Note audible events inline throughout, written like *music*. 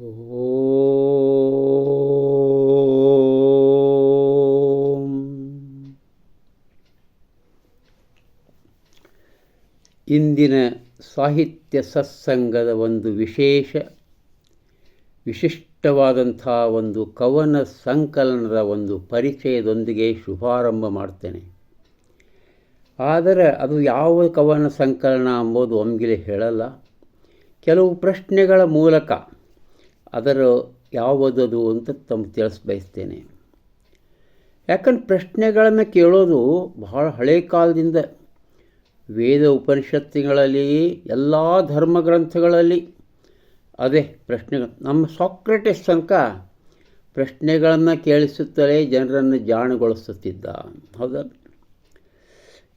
ಓಂ ಇಂದಿನ ಸಾಹಿತ್ಯ ಸತ್ಸಂಗದ ಒಂದು ವಿಶೇಷ, ವಿಶಿಷ್ಟವಾದಂಥ ಒಂದು ಕವನ ಸಂಕಲನದ ಒಂದು ಪರಿಚಯದೊಂದಿಗೆ ಶುಭಾರಂಭ ಮಾಡ್ತೇನೆ. ಆದರೆ ಅದು ಯಾವ ಕವನ ಸಂಕಲನ ಅಂಬೋದು ಒಮ್ಗಿಲೆ ಹೇಳಲ್ಲ. ಕೆಲವು ಪ್ರಶ್ನೆಗಳ ಮೂಲಕ ಅದರ ಯಾವುದದು ಅಂತ ತಮ್ಮ ತಿಳಿಸ್ ಬಯಸ್ತೇನೆ. ಯಾಕಂದ್ರೆ ಪ್ರಶ್ನೆಗಳನ್ನು ಕೇಳೋದು ಬಹಳ ಹಳೆ ಕಾಲದಿಂದ ವೇದ ಉಪನಿಷತ್ತುಗಳಲ್ಲಿ, ಎಲ್ಲ ಗ್ರಂಥಗಳಲ್ಲಿ ಅದೇ ಪ್ರಶ್ನೆಗಳು ನಮ್ಮ ಸಾಕ್ರೆಟಿಸ್ ತನಕ ಪ್ರಶ್ನೆಗಳನ್ನು ಕೇಳಿಸುತ್ತಲೇ ಜನರನ್ನು ಜಾಣಗೊಳಿಸುತ್ತಿದ್ದ. ಹೌದಾ?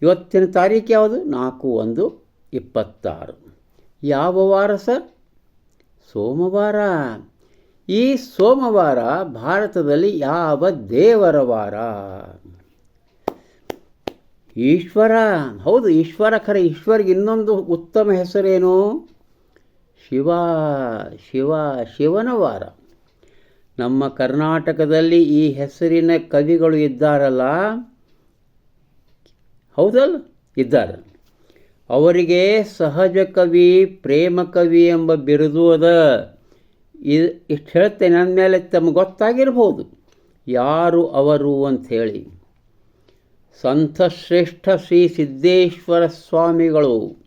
ಇವತ್ತಿನ ತಾರೀಕು ಯಾವುದು? ನಾಲ್ಕು ಒಂದು ಇಪ್ಪತ್ತಾರು. ಯಾವ ವಾರ ಸರ್? ಸೋಮವಾರ. ಈ ಸೋಮವಾರ ಭಾರತದಲ್ಲಿ ಯಾವ ದೇವರ ವಾರ? ಈಶ್ವರ, ಹೌದು, ಈಶ್ವರ ಖರೆ, ಈಶ್ವರಿಗೆ ಇನ್ನೊಂದು ಉತ್ತಮ ಹೆಸರೇನು? ಶಿವ ಶಿವ, ಶಿವನ ವಾರ. ನಮ್ಮ ಕರ್ನಾಟಕದಲ್ಲಿ ಈ ಹೆಸರಿನ ಕವಿಗಳು ಇದ್ದಾರಲ್ಲ? ಹೌದಲ್ಲ? ಇದ್ದಾರೆ. ಅವರಿಗೆ ಸಹಜ ಕವಿ, ಪ್ರೇಮ ಕವಿ ಎಂಬ ಬಿರುದು ಅದ. ಇದು ಇಷ್ಟು ಹೇಳ್ತೇನೆ ಅಂದಮೇಲೆ ತಮಗೆ ಗೊತ್ತಾಗಿರ್ಬೋದು. ಯಾರು ಅವರು ಅಂಥೇಳಿ. ಸಂತಶ್ರೇಷ್ಠ ಶ್ರೀ ಸಿದ್ದೇಶ್ವರ ಸ್ವಾಮಿಗಳು.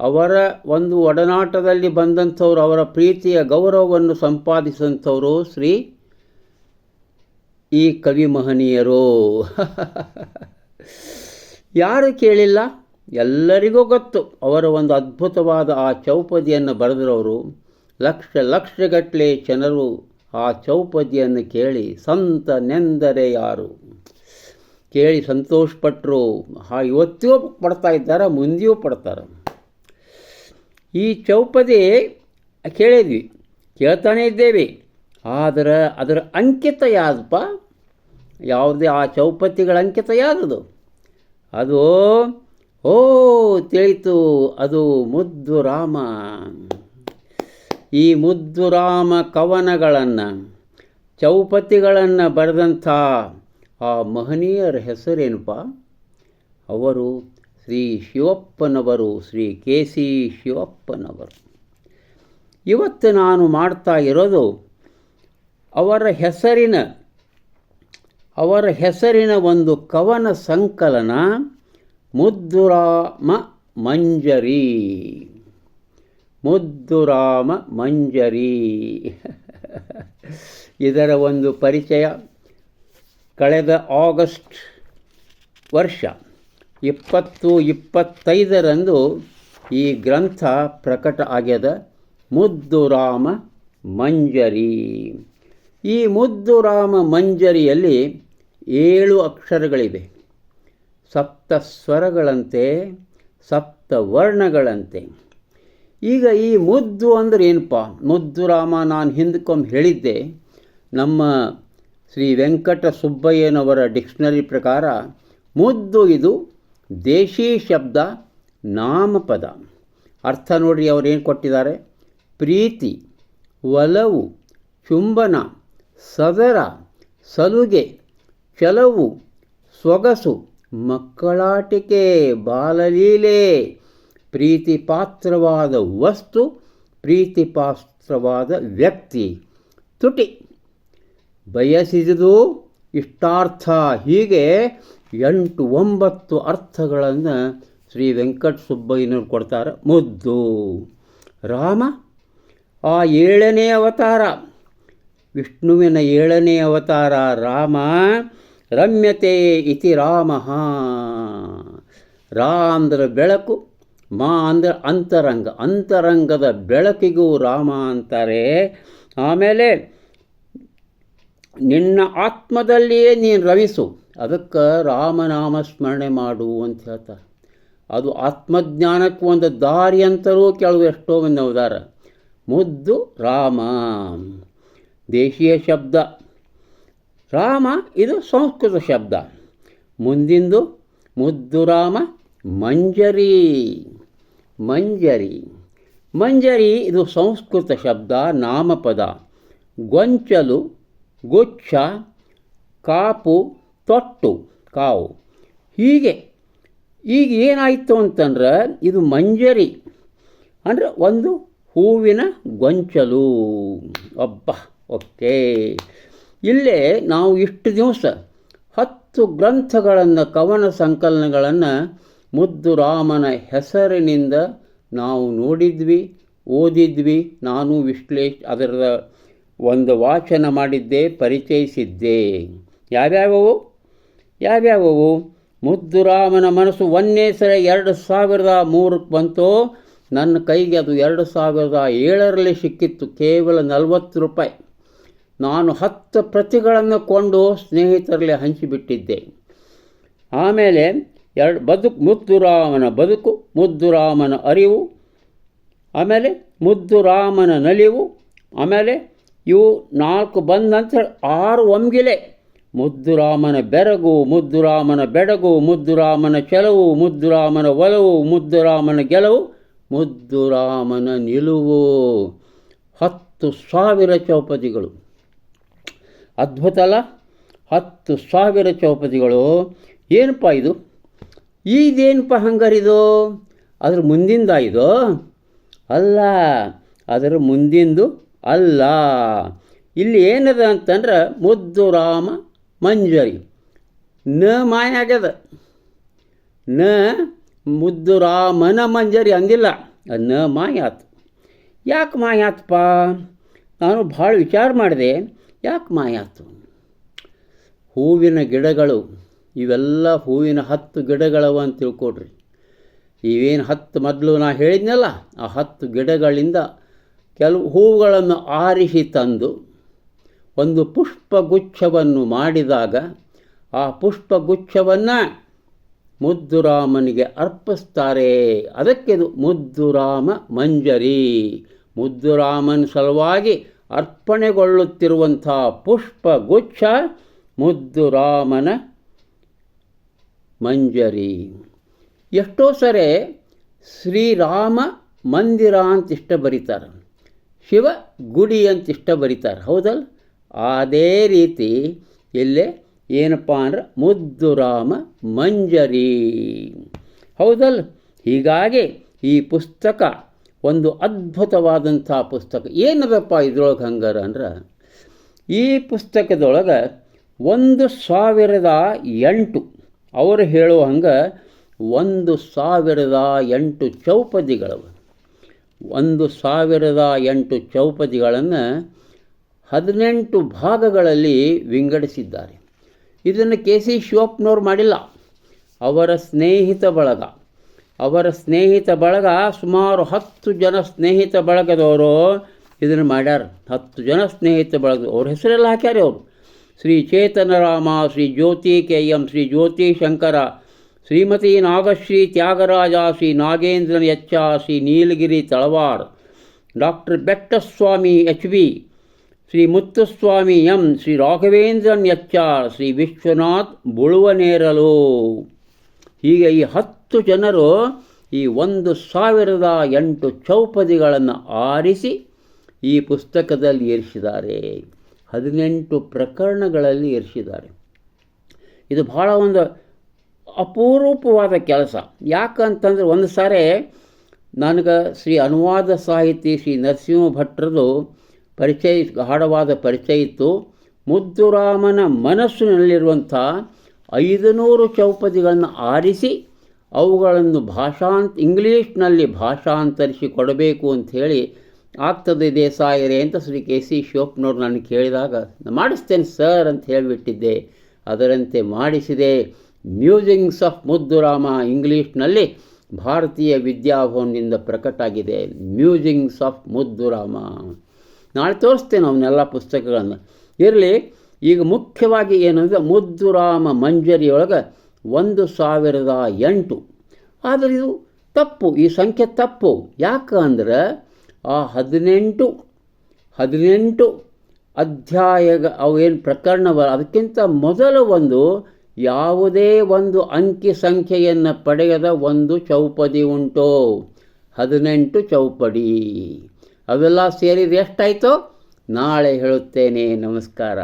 ಅವರ ಒಂದು ಒಡನಾಟದಲ್ಲಿ ಬಂದಂಥವ್ರು, ಅವರ ಪ್ರೀತಿಯ ಗೌರವವನ್ನು ಸಂಪಾದಿಸಿದಂಥವರು ಶ್ರೀ ಈ ಕವಿ ಮಹನೀಯರು *laughs* ಯಾರು ಕೇಳಿಲ್ಲ? ಎಲ್ಲರಿಗೂ ಗೊತ್ತು. ಅವರ ಒಂದು ಅದ್ಭುತವಾದ ಆ ಚೌಪದಿಯನ್ನು ಬರೆದಿರೋರು. ಲಕ್ಷ ಲಕ್ಷಗಟ್ಟಲೆ ಜನರು ಆ ಚೌಪದಿಯನ್ನು ಕೇಳಿ, ಸಂತ ನೆಂದರೆ ಯಾರು? ಕೇಳಿ ಸಂತೋಷಪಟ್ಟರು ಆ ಇವತ್ತಿಗೂ ಪಡ್ತಾ ಇದ್ದಾರೆ? ಮುಂದೆಯೂ ಪಡ್ತಾರೆ? ಈ ಚೌಪದಿ ಕೇಳಿದ್ವಿ, ಕೇಳ್ತಾನೇ ಇದ್ದೇವೆ. ಆದರೆ ಅದರ ಅಂಕಿತ ಯಾವುದಪ್ಪ? ಯಾವುದೇ ಆ ಚೌಪತಿಗಳ ಅಂಕಿತ ಯಾವುದು ಅದು, ಓ, ತಿಳಿತು ಅದು ಮುದ್ದು ರಾಮ. ಈ ಮುದ್ದುರಾಮ ಕವನಗಳನ್ನು, ಚೌಪತಿಗಳನ್ನು ಬರೆದಂಥ ಆ ಮಹನೀಯರ ಹೆಸರೇನಪ್ಪ? ಅವರು ಶ್ರೀ ಶಿವಪ್ಪನವರು, ಶ್ರೀ ಕೆ ಸಿ ಶಿವಪ್ಪನವರು. ಇವತ್ತು ನಾನು ಮಾಡ್ತಾ ಇರೋದು ಅವರ ಹೆಸರಿನ ಅವರ ಹೆಸರಿನ ಒಂದು ಕವನ ಸಂಕಲನ ಮುದ್ದುರಾಮ ಮಂಜರಿ. ಮುದ್ದುರಾಮ ಮಂಜರಿ. ಇದರ ಒಂದು ಪರಿಚಯ ಕಳೆದ ಆಗಸ್ಟ್ ವರ್ಷ ಇಪ್ಪತ್ತು ಇಪ್ಪತ್ತೈದರಂದು ಈ ಗ್ರಂಥ ಪ್ರಕಟ ಆಗ್ಯದ ಮುದ್ದುರಾಮ ಮಂಜರಿ. ಈ ಮುದ್ದುರಾಮ ಮಂಜರಿಯಲ್ಲಿ ಏಳು ಅಕ್ಷರಗಳಿವೆ. ಸಪ್ತ ಸ್ವರಗಳಂತೆ, ಸಪ್ತ ವರ್ಣಗಳಂತೆ. ಈಗ ಈ ಮುದ್ದು ಅಂದರೆ ಏನಪ್ಪ ಮುದ್ದು ರಾಮ, ನಾನು ಹಿಂದಕ್ಕೊಮ್ಮೆ ಹೇಳಿದ್ದೆ. ನಮ್ಮ ಶ್ರೀ ವೆಂಕಟ ಸುಬ್ಬಯ್ಯನವರ ಡಿಕ್ಷನರಿ ಪ್ರಕಾರ ಮುದ್ದು ಇದು ದೇಶಿ ಶಬ್ದ, ನಾಮಪದ. ಅರ್ಥ ನೋಡಿ ಅವರೇನು ಕೊಟ್ಟಿದ್ದಾರೆ? ಪ್ರೀತಿ, ಒಲವು, ಚುಂಬನ ಸದರ ಸಲುಗೆ ಚಲವು ಸೊಗಸು, ಮಕ್ಕಳಾಟಿಕೆ, ಬಾಲಲೀಲೆ. ಪ್ರೀತಿಪಾತ್ರವಾದ ವಸ್ತು, ಪ್ರೀತಿಪಾತ್ರವಾದ ವ್ಯಕ್ತಿ. ತುಟಿ. ಬಯಸಿದುದು ಇಷ್ಟಾರ್ಥ ಹೀಗೆ ಎಂಟು ಒಂಬತ್ತು ಅರ್ಥಗಳನ್ನು ಶ್ರೀ ವೆಂಕಟ ಸುಬ್ಬಯ್ಯನವರು ಕೊಡ್ತಾರೆ. ಮುದ್ದು. ರಾಮ, ಆ ಏಳನೇ ಅವತಾರ. ವಿಷ್ಣುವಿನ ಏಳನೇ ಅವತಾರ ರಾಮ, ರಮ್ಯತೆ ಇತಿ ರಾಮ. ರಾ ಅಂದ್ರೆ ಬೆಳಕು ಮಾ ಅಂದ್ರೆ ಅಂತರಂಗ, ಅಂತರಂಗದ ಬೆಳಕಿಗೂ ರಾಮ ಅಂತಾರೆ. ಆಮೇಲೆ ನಿನ್ನ ಆತ್ಮದಲ್ಲಿಯೇ ನೀನು ರವಿಸು, ಅದಕ್ಕೆ ರಾಮನಾಮ ಸ್ಮರಣೆ ಮಾಡು ಅಂತ ಹೇಳ್ತಾರೆ. ಅದು ಆತ್ಮಜ್ಞಾನಕ್ಕೆ ಒಂದು ದಾರಿ ಅಂತಲೂ ಕೆಲವು ಎಷ್ಟೋ ಮಂದಿ ಉದಾರ ಮುದ್ದು ರಾಮ. ದೇಶೀಯ ಶಬ್ದ. ರಾಮ, ಇದು ಸಂಸ್ಕೃತ ಶಬ್ದ. ಮುಂದಿಂದು ಮುದ್ದು ರಾಮ, ಮಂಜರಿ. ಮಂಜರಿ. ಮಂಜರಿ ಇದು ಸಂಸ್ಕೃತ ಶಬ್ದ, ನಾಮಪದ. ಗೊಂಚಲು, ಗುಚ್ಛ, ಕಾಪು, ತೊಟ್ಟು, ಕಾವು. ಹೀಗೆ, ಈಗ ಏನಾಯಿತು ಅಂತಂದ್ರೆ ಇದು ಮಂಜರಿ. ಅಂದರೆ ಒಂದು ಹೂವಿನ ಗೊಂಚಲು. ಒಬ್ಬ ಓಕೆ. ಇಲ್ಲೇ ನಾವು ಇಷ್ಟು ದಿವಸ ಹತ್ತು ಗ್ರಂಥಗಳನ್ನು, ಕವನ ಸಂಕಲನಗಳನ್ನು ಮುದ್ದು ರಾಮನ ಹೆಸರಿನಿಂದ ನಾವು ನೋಡಿದ್ವಿ, ಓದಿದ್ವಿ, ನಾನು ವಿಶ್ಲೇಷ ಅದರ ಒಂದು ವಾಚನ ಮಾಡಿದ್ದೆ ಪರಿಚಯಿಸಿದ್ದೆ. ಯಾವ್ಯಾವವು? ಯಾವ್ಯಾವವು? ಮುದ್ದು ರಾಮನ ಮನಸ್ಸು ಒಂದೇ ಸಲ ಎರಡು ಸಾವಿರದ ಮೂರಕ್ಕೆ ಬಂತು? ನನ್ನ ಕೈಗೆ ಅದು ಎರಡು ಸಾವಿರದ ಏಳರಲ್ಲಿ ಸಿಕ್ಕಿತ್ತು, ಕೇವಲ ನಲವತ್ತು ರೂಪಾಯಿ. ನಾನು ಹತ್ತು ಪ್ರತಿಗಳನ್ನು ಕೊಂಡು ಸ್ನೇಹಿತರಲ್ಲಿ ಹಂಚಿಬಿಟ್ಟಿದ್ದೆ. ಆಮೇಲೆ ಎರಡು ಬದುಕು ಮುದ್ದುರಾಮನ ಬದುಕು ಮುದ್ದುರಾಮನ ಅರಿವು, ಆಮೇಲೆ ಮುದ್ದುರಾಮನ ನಲಿವು, ಆಮೇಲೆ ಇವು ನಾಲ್ಕು ಬಂದ ನಂತರ ಆರು ಒಮ್ಗಿಲೆ. ಮುದ್ದುರಾಮನ ಬೆರಗು ಮುದ್ದುರಾಮನ ಬೆಡಗು ಮುದ್ದುರಾಮನ ಚೆಲವು ಮುದ್ದುರಾಮನ ಒಲವು ಮುದ್ದುರಾಮನ ಗೆಲವು ಮುದ್ದುರಾಮನ ನಿಲುವು. ಹತ್ತು ಸಾವಿರ ಚೌಪದಿಗಳು ಅದ್ಭುತ ಅಲ್ಲ? ಹತ್ತು ಸಾವಿರ ಚೌಪದಿಗಳು ಏನಪ್ಪ ಇದು? ಇದೇನಪ್ಪ ಹಂಗಾರಿದು? ಅದ್ರ ಮುಂದಿಂದ ಇದು ಅಲ್ಲ, ಅದರ ಮುಂದಿಂದು ಅಲ್ಲ. ಇಲ್ಲಿ ಏನದ ಅಂತಂದ್ರೆ ಮುದ್ದು ರಾಮ ಮಂಜರಿ. ನ ಮಾಯಾಗ್ಯದ. ನ ಮುದ್ದು ರಾಮನ ಮಂಜರಿ ಅಂದಿಲ್ಲ. ಅದು ನ ಮಾಯ ಆತು ಯಾಕೆ ಮಾಯ ಆತಪ್ಪ ನಾನು ಭಾಳ ವಿಚಾರ ಮಾಡಿದೆ, ಯಾಕೆ ಮಾಯಾತು? ಹೂವಿನ ಗಿಡಗಳು. ಇವೆಲ್ಲ ಹೂವಿನ ಹತ್ತು ಗಿಡಗಳವ ಅಂತ ತಿಳ್ಕೊಡ್ರಿ. ಇವೇನು ಹತ್ತು ಮೊದಲು ನಾ ಹೇಳಿದ್ನಲ್ಲ, ಆ ಹತ್ತು ಗಿಡಗಳಿಂದ ಕೆಲವು ಹೂವುಗಳನ್ನು ಆರಿಸಿ ತಂದು ಒಂದು ಪುಷ್ಪಗುಚ್ಛವನ್ನು ಮಾಡಿದಾಗ ಆ ಪುಷ್ಪಗುಚ್ಛವನ್ನು ಮುದ್ದುರಾಮನಿಗೆ ಅರ್ಪಿಸ್ತಾರೆ. ಅದಕ್ಕೆದು ಮುದ್ದುರಾಮ ಮಂಜರಿ. ಮುದ್ದುರಾಮನ ಸಲುವಾಗಿ ಅರ್ಪಣೆಗೊಳ್ಳುತ್ತಿರುವಂಥ ಪುಷ್ಪಗುಚ್ಛ ಮುದ್ದುರಾಮನ ಮಂಜರಿ. ಎಷ್ಟೋ ಸರಿ ಶ್ರೀರಾಮ ಮಂದಿರ ಅಂತ ಇಷ್ಟ ಬರೀತಾರೆ, ಶಿವ ಗುಡಿ ಅಂತ ಇಷ್ಟ ಬರೀತಾರೆ ಹೌದಲ್ ಅದೇ ರೀತಿ ಇಲ್ಲೇ ಏನಪ್ಪ ಅಂದ್ರೆ ಮುದ್ದು ರಾಮ ಮಂಜರಿ. ಹೌದಲ್ಲ? ಹೀಗಾಗಿ ಈ ಪುಸ್ತಕ ಒಂದು ಅದ್ಭುತವಾದಂಥ ಪುಸ್ತಕ. ಏನದಪ್ಪ ಇದ್ರೊಳಗೆ ಹಂಗಾರ ಅಂದ್ರೆ, ಈ ಪುಸ್ತಕದೊಳಗೆ ಒಂದು ಸಾವಿರದ ಎಂಟು ಅವರು ಹೇಳುವ ಹಂಗೆ ಒಂದು ಸಾವಿರದ ಎಂಟು ಚೌಪದಿಗಳವ. ಒಂದು ಸಾವಿರದ ಎಂಟು ಚೌಪದಿಗಳನ್ನು ಹದಿನೆಂಟು ಭಾಗಗಳಲ್ಲಿ ವಿಂಗಡಿಸಿದ್ದಾರೆ. ಇದನ್ನು ಕೆ ಸಿ ಶಿವಪ್ಪನವ್ರು ಮಾಡಿಲ್ಲ. ಅವರ ಸ್ನೇಹಿತ ಬಳಗ. ಅವರ ಸ್ನೇಹಿತ ಬಳಗ ಸುಮಾರು ಹತ್ತು ಜನ ಸ್ನೇಹಿತ ಬಳಗದವರು ಇದನ್ನು ಮಾಡ್ಯಾರ. ಹತ್ತು ಜನ ಸ್ನೇಹಿತ ಬಳಗ ಅವ್ರ ಹೆಸರೆಲ್ಲ ಹಾಕ್ಯಾರೆ ಅವರು. Shri Chetanarama Shri Jyothi K M Shri Jyothi Shankara Shrimati Nagashree Tyagaraja, Shri Nagendran H, Shri Neelagiri Talawar. Doctor Bettaswamy H. V. Shri Muthuswamy M. Shri Raghavendran H, Shri Vishwanath ಬುಳುವನೇರಲು. ಹೀಗೆ ಈ ಹತ್ತು ಜನರು ಈ ಒಂದು ಸಾವಿರದ ಎಂಟು ಚೌಪದಿಗಳನ್ನು ಆರಿಸಿ ಈ ಪುಸ್ತಕದಲ್ಲಿ ಇರಿಸಿದ್ದಾರೆ. ಹದಿನೆಂಟು ಪ್ರಕರಣಗಳಲ್ಲಿ ಇರಿಸಿದ್ದಾರೆ. ಇದು ಭಾಳ ಒಂದು ಅಪರೂಪವಾದ ಕೆಲಸ. ಯಾಕಂತಂದ್ರೆ ಒಂದು ಸಾರಿ ನನಗೆ ಶ್ರೀ ಅನುವಾದ ಸಾಹಿತಿ ಶ್ರೀ ನರಸಿಂಹ ಭಟ್ರದು ಪರಿಚಯ ಗಾಢವಾದ ಪರಿಚಯ ಇತ್ತು. ಮುದ್ದುರಾಮನ ಮನಸ್ಸಿನಲ್ಲಿರುವಂಥ ಐದುನೂರು ಚೌಪದಿಗಳನ್ನು ಆರಿಸಿ ಅವುಗಳನ್ನು ಭಾಷಾಂತ ಇಂಗ್ಲೀಷ್ನಲ್ಲಿ ಭಾಷಾಂತರಿಸಿ ಕೊಡಬೇಕು ಅಂಥೇಳಿ ಆಗ್ತದೆ ದೇಸಾಯರೇ ಅಂತ ಶ್ರೀ ಕೆ ಸಿ ಶಿವಪ್ಪನವ್ರು ನಾನು ಕೇಳಿದಾಗ ಮಾಡಿಸ್ತೇನೆ ಸರ್ ಅಂತ ಹೇಳಿಬಿಟ್ಟಿದ್ದೆ. ಅದರಂತೆ ಮಾಡಿಸಿದೆ. ಮ್ಯೂಸಿಂಗ್ಸ್ ಆಫ್ ಮುದ್ದುರಾಮ ಇಂಗ್ಲೀಷ್ನಲ್ಲಿ ಭಾರತೀಯ ವಿದ್ಯಾಭವನದಿಂದ ಪ್ರಕಟ ಆಗಿದೆ ಮ್ಯೂಸಿಂಗ್ಸ್ ಆಫ್ ಮುದ್ದುರಾಮ ನಾಳೆ ತೋರಿಸ್ತೇನೆ ಅವನ್ನೆಲ್ಲ ಪುಸ್ತಕಗಳನ್ನು. ಇರಲಿ, ಈಗ ಮುಖ್ಯವಾಗಿ ಏನಂದರೆ ಮುದ್ದುರಾಮ ಮಂಜರಿಯೊಳಗೆ ಒಂದು ಸಾವಿರದ ಎಂಟು. ಆದರೆ ಇದು ತಪ್ಪು, ಈ ಸಂಖ್ಯೆ ತಪ್ಪು. ಯಾಕಂದ್ರೆ ಆ ಹದಿನೆಂಟು ಹದಿನೆಂಟು ಅಧ್ಯಾಯ ಅವೇನು ಪ್ರಕರಣ ಅದಕ್ಕಿಂತ ಮೊದಲು ಒಂದು ಯಾವುದೇ ಒಂದು ಅಂಕಿ ಸಂಖ್ಯೆಯನ್ನು ಪಡೆಯದ ಒಂದು ಚೌಪದಿ ಉಂಟು. ಹದಿನೆಂಟು ಚೌಪಡಿ. ಅವೆಲ್ಲ ಸೇರಿದ ಎಷ್ಟಾಯಿತು? ನಾಳೆ ಹೇಳುತ್ತೇನೆ. ನಮಸ್ಕಾರ.